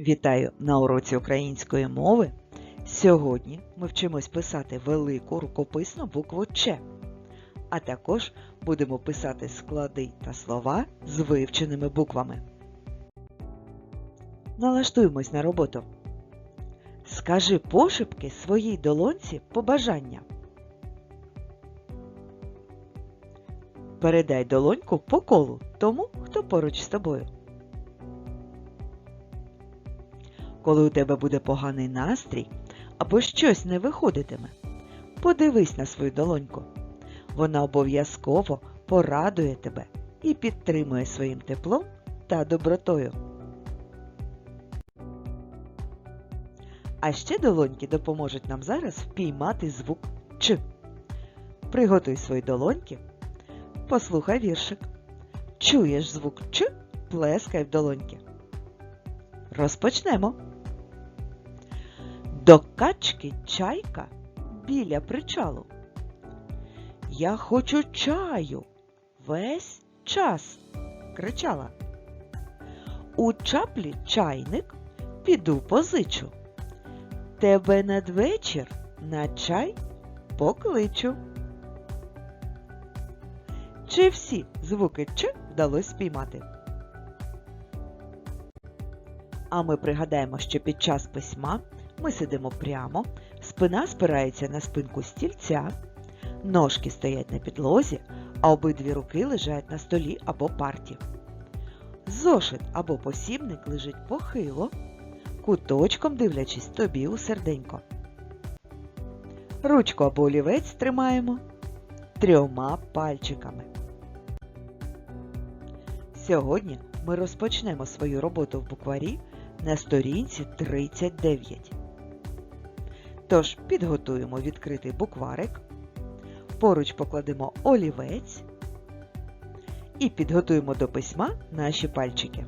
Вітаю на уроці української мови. Сьогодні ми вчимось писати велику рукописну букву Ч, а також будемо писати склади та слова з вивченими буквами. Налаштуємось на роботу. Скажи пошепки своїй долонці побажання. Передай долоньку по колу тому, хто поруч з тобою. Коли у тебе буде поганий настрій або щось не виходитиме, подивись на свою долоньку. Вона обов'язково порадує тебе і підтримує своїм теплом та добротою. А ще долоньки допоможуть нам зараз впіймати звук Ч. Приготуй свої долоньки, послухай віршик. Чуєш звук Ч, плескай в долоньки. Розпочнемо. До качки чайка біля причалу. Я хочу чаю весь час, кричала. У чаплі чайник піду позичу. Тебе надвечір на чай покличу. Чи всі звуки Ч вдалося спіймати? А ми пригадаємо, що під час письма ми сидимо прямо, спина спирається на спинку стільця, ножки стоять на підлозі, а обидві руки лежать на столі або парті. Зошит або посібник лежить похило, куточком дивлячись тобі у серденько. Ручку або олівець тримаємо трьома пальчиками. Сьогодні ми розпочнемо свою роботу в букварі на сторінці 39. Тож підготуємо відкритий букварик, поруч покладемо олівець і підготуємо до письма наші пальчики.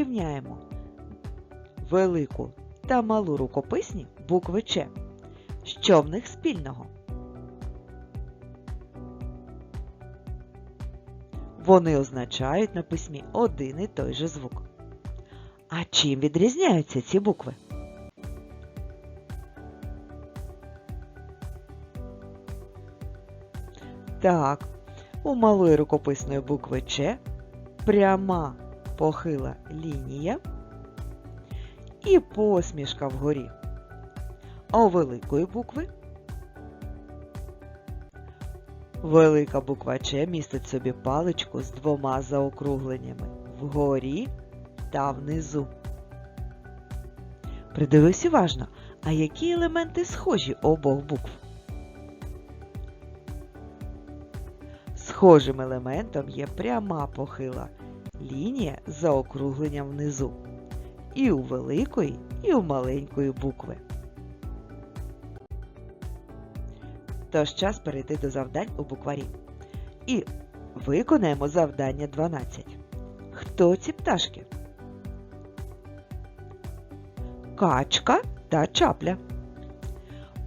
Порівняємо велику та малу рукописні букви Ч. Що в них спільного? Вони означають на письмі один і той же звук. А чим відрізняються ці букви? Так, у малої рукописної букви Ч пряма похила лінія і посмішка вгорі. А у великої букви велика буква Ч містить собі паличку з двома заокругленнями вгорі та внизу. Придивись уважно, а які елементи схожі обох букв? Схожим елементом є пряма похила лінія з заокругленням внизу. І у великої, і у маленької букви. Тож час перейти до завдань у букварі. І виконаємо завдання 12. Хто ці пташки? Качка та чапля.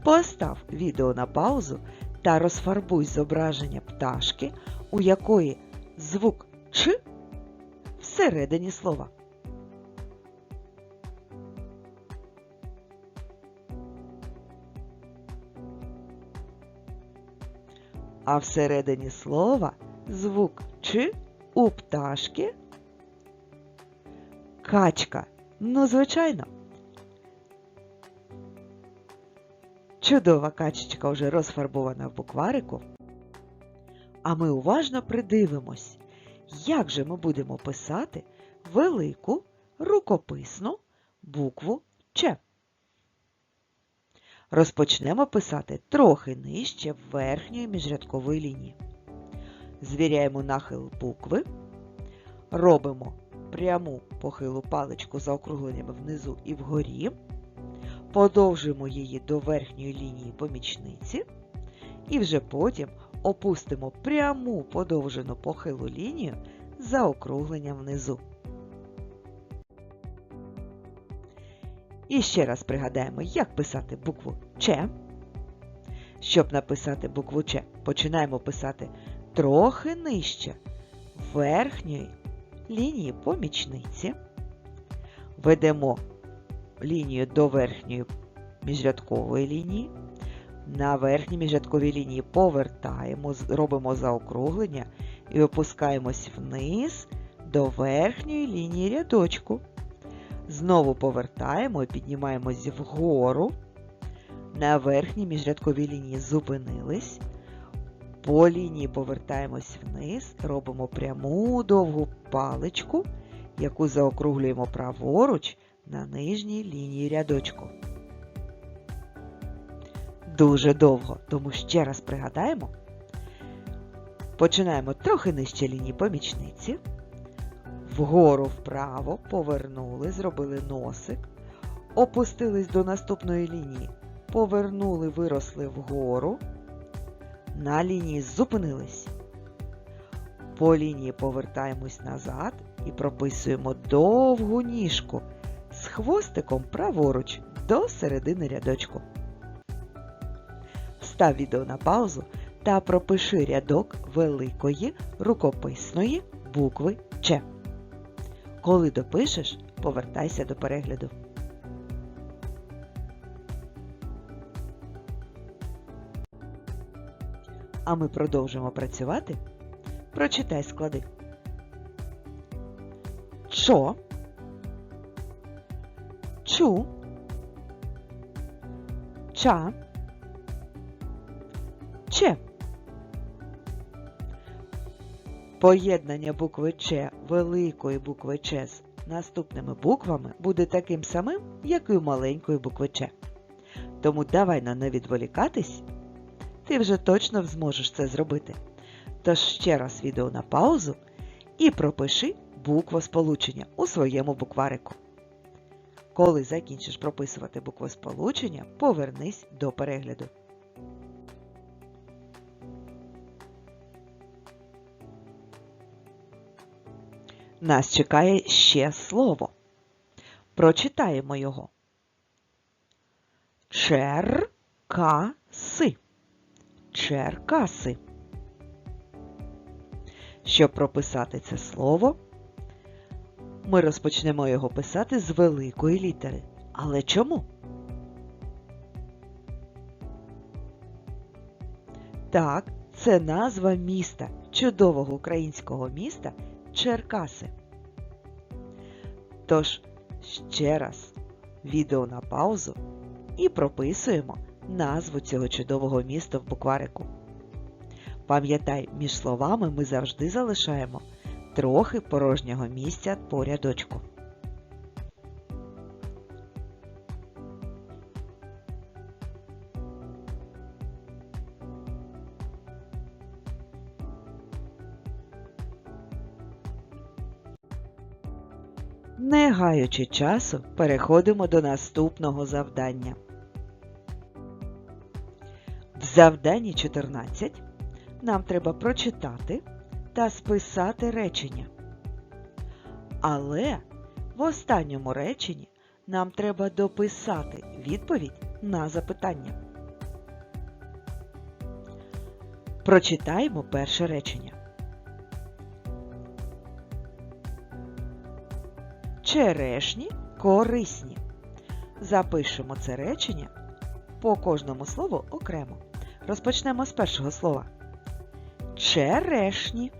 Постав відео на паузу та розфарбуй зображення пташки, у якої звук Ч всередині слова. А всередині слова звук Ч у пташки качка. Ну, звичайно. Чудова качечка вже розфарбована в букварику. А ми уважно придивимось, як же ми будемо писати велику рукописну букву Ч. Розпочнемо писати трохи нижче верхньої міжрядкової лінії. Звіряємо нахил букви, робимо пряму похилу паличку за округленнями внизу і вгорі, подовжуємо її до верхньої лінії помічниці і вже потім опустимо пряму подовжену похилу лінію за округленням внизу. І ще раз пригадаємо, як писати букву Ч. Щоб написати букву Ч, починаємо писати трохи нижче верхньої лінії помічниці. Ведемо лінію до верхньої міжрядкової лінії. На верхній міжрядковій лінії повертаємо, робимо заокруглення і опускаємось вниз до верхньої лінії рядочку. Знову повертаємо і піднімаємось вгору. На верхній міжрядковій лінії зупинились. По лінії повертаємось вниз, робимо пряму довгу паличку, яку заокруглюємо праворуч на нижній лінії рядочку. Дуже довго, тому ще раз пригадаємо. Починаємо трохи нижче лінії помічниці. Вгору вправо повернули, зробили носик, опустились до наступної лінії, повернули, виросли вгору, на лінії зупинились. По лінії повертаємось назад і прописуємо довгу ніжку з хвостиком праворуч до середини рядочку. Став відео на паузу та пропиши рядок великої рукописної букви Ч. Коли допишеш, повертайся до перегляду. А ми продовжимо працювати. Прочитай склади. Чо, чу, ча, че. Поєднання букви Ч великої букви Ч з наступними буквами буде таким самим, як і у маленької букви Ч. Тому давай на не відволікатись, ти вже точно зможеш це зробити. Тож ще раз відео на паузу і пропиши буквосполучення у своєму букварику. Коли закінчиш прописувати буквосполучення, повернись до перегляду. Нас чекає ще слово. Прочитаємо його. Черкаси. Черкаси. Щоб прописати це слово, ми розпочнемо його писати з великої літери. Але чому? Так, це назва міста, чудового українського міста Черкаси. Тож, ще раз відео на паузу і прописуємо назву цього чудового міста в букварику. Пам'ятай, між словами ми завжди залишаємо трохи порожнього місця по рядочку. Не гаючи часу, переходимо до наступного завдання. В завданні 14 нам треба прочитати та списати речення. Але в останньому реченні нам треба дописати відповідь на запитання. Прочитаємо перше речення. Черешні корисні. Запишемо це речення по кожному слову окремо. Розпочнемо з першого слова. Черешні.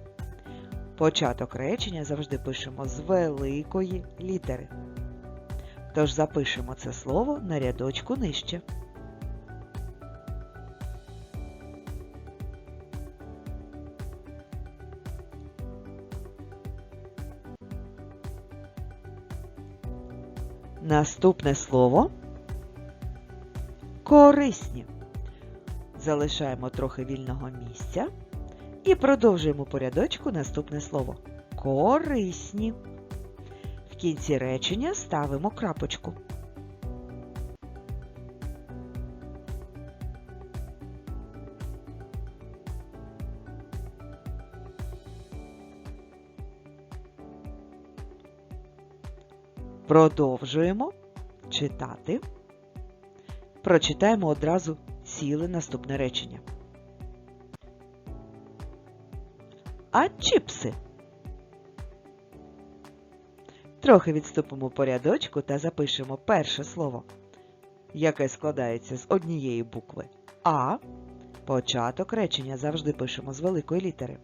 Початок речення завжди пишемо з великої літери. Тож запишемо це слово на рядочку нижче. Наступне слово корисні. Залишаємо трохи вільного місця і продовжуємо по рядочку наступне слово. Корисні. В кінці речення ставимо крапочку. Продовжуємо читати. Прочитаємо одразу ціле наступне речення. А чіпси. Трохи відступимо по рядочку та запишемо перше слово, яке складається з однієї букви А. Початок речення завжди пишемо з великої літери.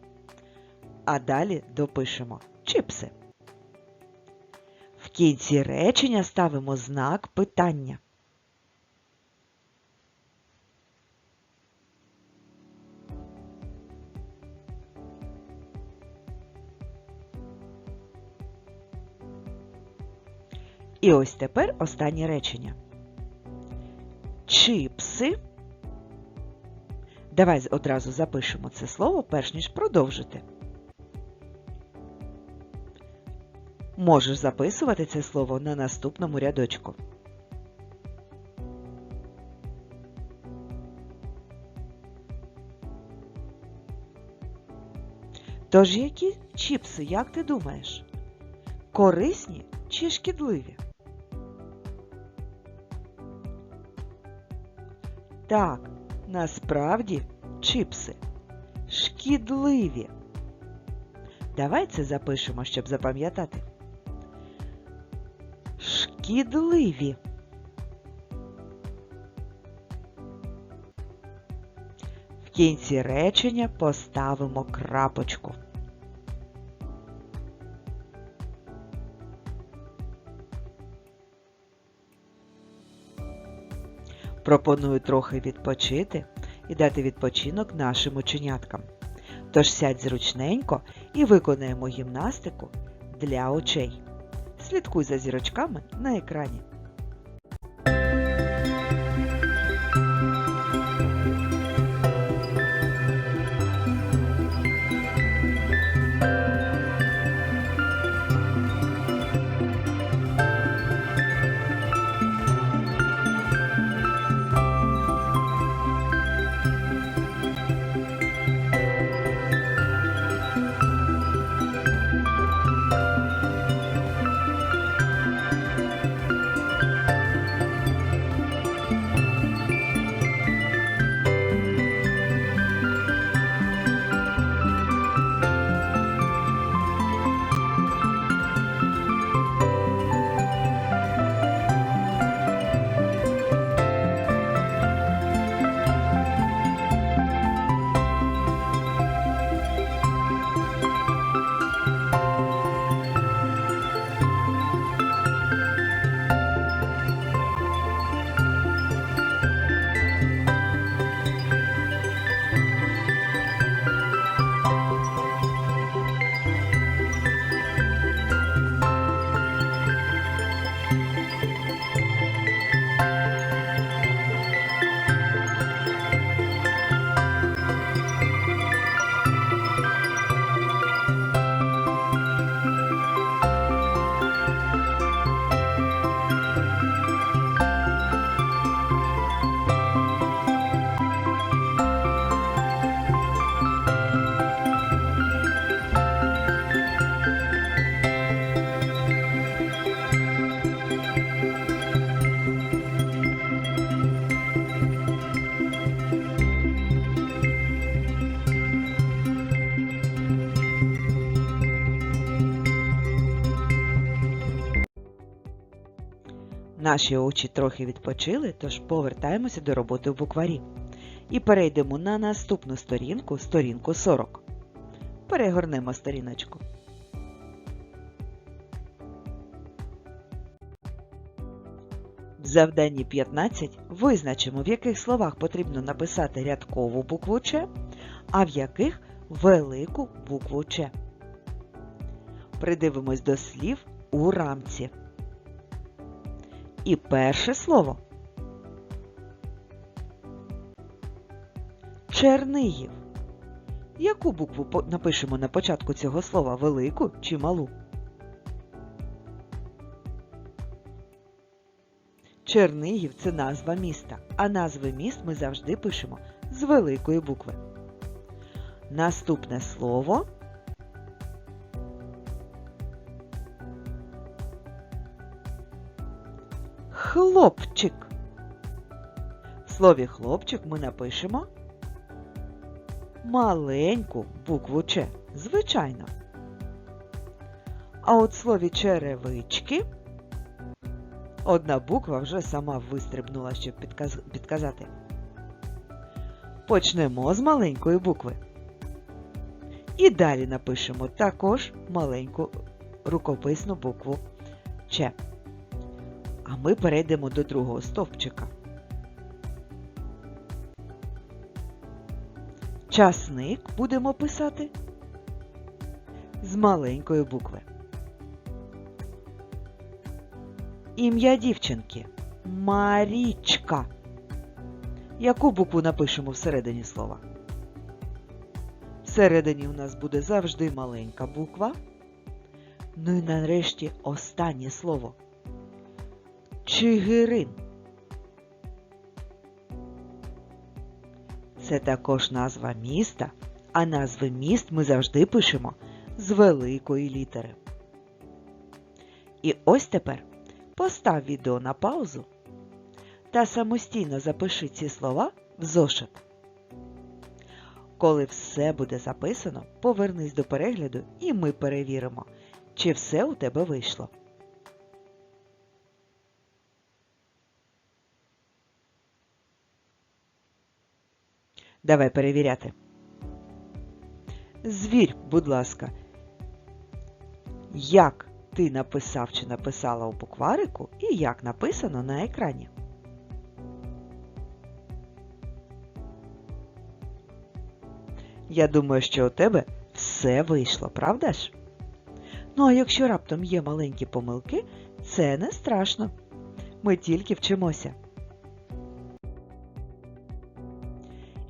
А далі допишемо чіпси. Кінці речення ставимо знак питання. І ось тепер останнє речення. Чіпси. Давай одразу запишемо це слово, перш ніж продовжити. Можеш записувати це слово на наступному рядочку. Тож які чіпси, як ти думаєш? Корисні чи шкідливі? Так, насправді чіпси шкідливі. Давай це запишемо, щоб запам'ятати. Шкідливі. В кінці речення поставимо крапочку. Пропоную трохи відпочити і дати відпочинок нашим ученяткам. Тож сядь зручненько і виконаємо гімнастику для очей. Слідкуй за зірочками на екрані. Наші очі трохи відпочили, тож повертаємося до роботи в букварі. І перейдемо на наступну сторінку, сторінку 40. Перегорнемо сторіночку. В завданні 15 визначимо, в яких словах потрібно написати рядкову букву Ч, а в яких велику букву Ч. Придивимось до слів у рамці. І перше слово Чернигів. Яку букву напишемо на початку цього слова велику чи малу? Чернигів це назва міста, а назви міст ми завжди пишемо з великої букви. Наступне слово хлопчик. В слові хлопчик ми напишемо маленьку букву Ч, звичайно. А от слові черевички одна буква вже сама вистрибнула, щоб підказ- підказати. Почнемо з маленької букви. І далі напишемо також маленьку рукописну букву Ч. А ми перейдемо до другого стовпчика. Часник будемо писати з маленької букви. Ім'я дівчинки Марічка. Яку букву напишемо всередині слова? Всередині у нас буде завжди маленька буква. Ну і нарешті останнє слово. Чигирин. Це також назва міста, а назви міст ми завжди пишемо з великої літери. І ось тепер постав відео на паузу та самостійно запиши ці слова в зошит. Коли все буде записано, повернись до перегляду і ми перевіримо, чи все у тебе вийшло. Давай перевіряти. Звір, будь ласка, як ти написав чи написала у букварику і як написано на екрані. Я думаю, що у тебе все вийшло, правда ж? Ну а якщо раптом є маленькі помилки, це не страшно. Ми тільки вчимося.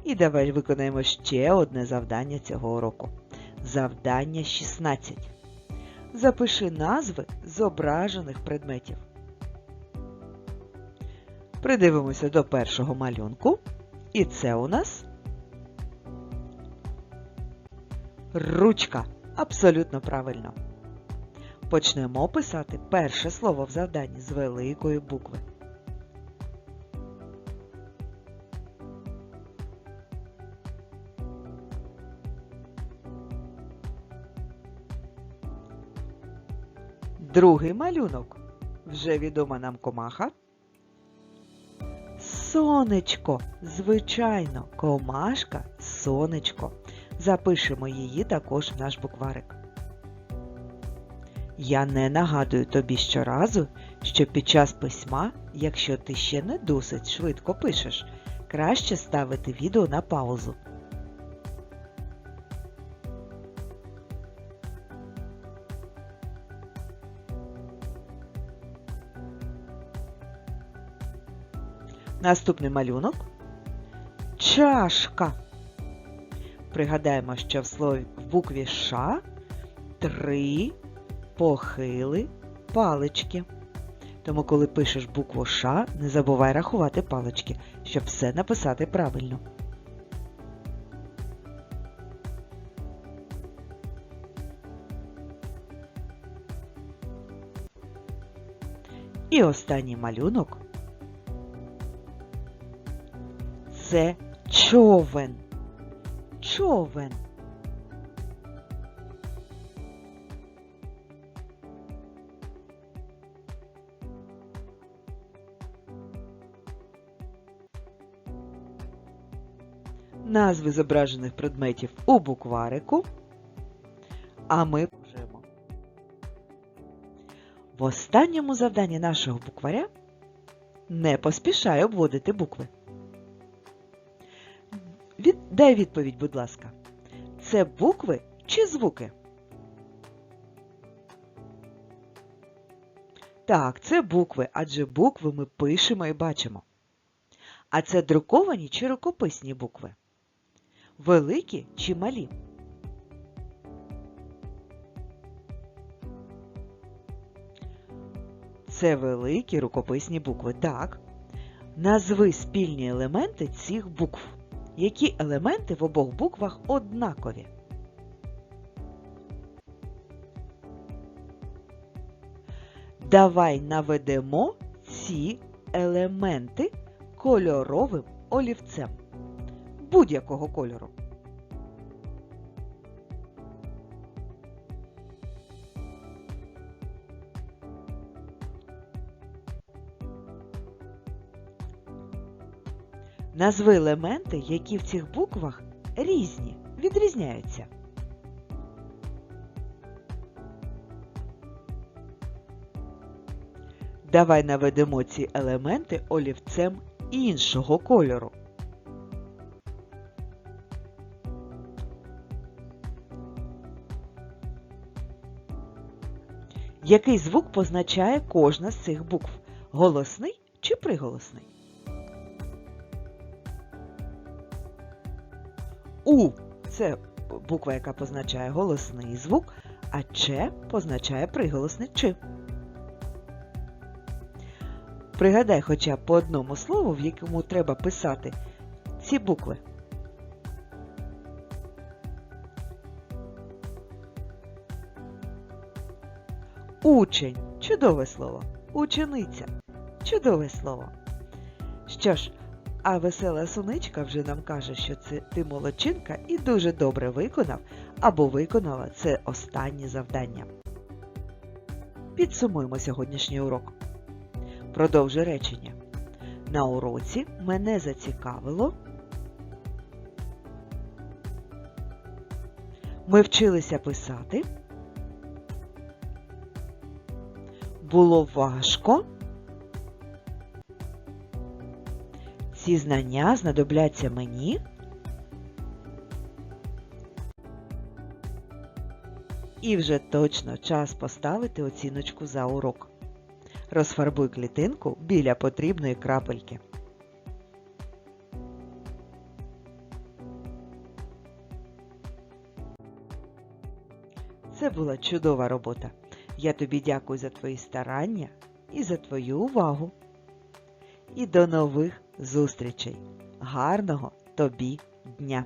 І давай виконаємо ще одне завдання цього уроку. Завдання 16. Запиши назви зображених предметів. Придивимося до першого малюнку. І це у нас ручка. Абсолютно правильно. Почнемо писати перше слово в завданні з великої букви. Другий малюнок. Вже відома нам комаха. Сонечко. Звичайно, комашка сонечко. Запишемо її також в наш букварик. Я не нагадую тобі щоразу, що під час письма, якщо ти ще не досить швидко пишеш, краще ставити відео на паузу. Наступний малюнок. Чашка. Пригадаємо, що в слові в букві Ш три похили палички. Тому, коли пишеш букву Ш, не забувай рахувати палички, щоб все написати правильно. І останній малюнок це човен. Човен. Назви зображених предметів у букварику, а ми пожимо. В останньому завданні нашого букваря не поспішай обводити букви. Дай відповідь, будь ласка. Це букви чи звуки? Так, це букви, адже букви ми пишемо і бачимо. А це друковані чи рукописні букви? Великі чи малі? Це великі рукописні букви. Так. Назви спільні елементи цих букв. Які елементи в обох буквах однакові? Давай наведемо ці елементи кольоровим олівцем будь-якого кольору. Назви елементи, які в цих буквах різні, відрізняються. Давай наведемо ці елементи олівцем іншого кольору. Який звук позначає кожна з цих букв? Голосний чи приголосний? У це буква, яка позначає голосний звук, а Ч позначає приголосний Ч. Пригадай хоча б по одному слову, в якому треба писати ці букви. Учень чудове слово. Учениця чудове слово. Що ж, а весела суничка вже нам каже, що це ти молодчинка і дуже добре виконав або виконала це останнє завдання. Підсумуємо сьогоднішній урок. Продовжу речення. На уроці мене зацікавило. Ми вчилися писати. Було важко. Ці знання знадобляться мені. І вже точно час поставити оціночку за урок. Розфарбуй клітинку біля потрібної крапельки. Це була чудова робота. Я тобі дякую за твої старання і за твою увагу. І до нових зустрічей. Гарного тобі дня!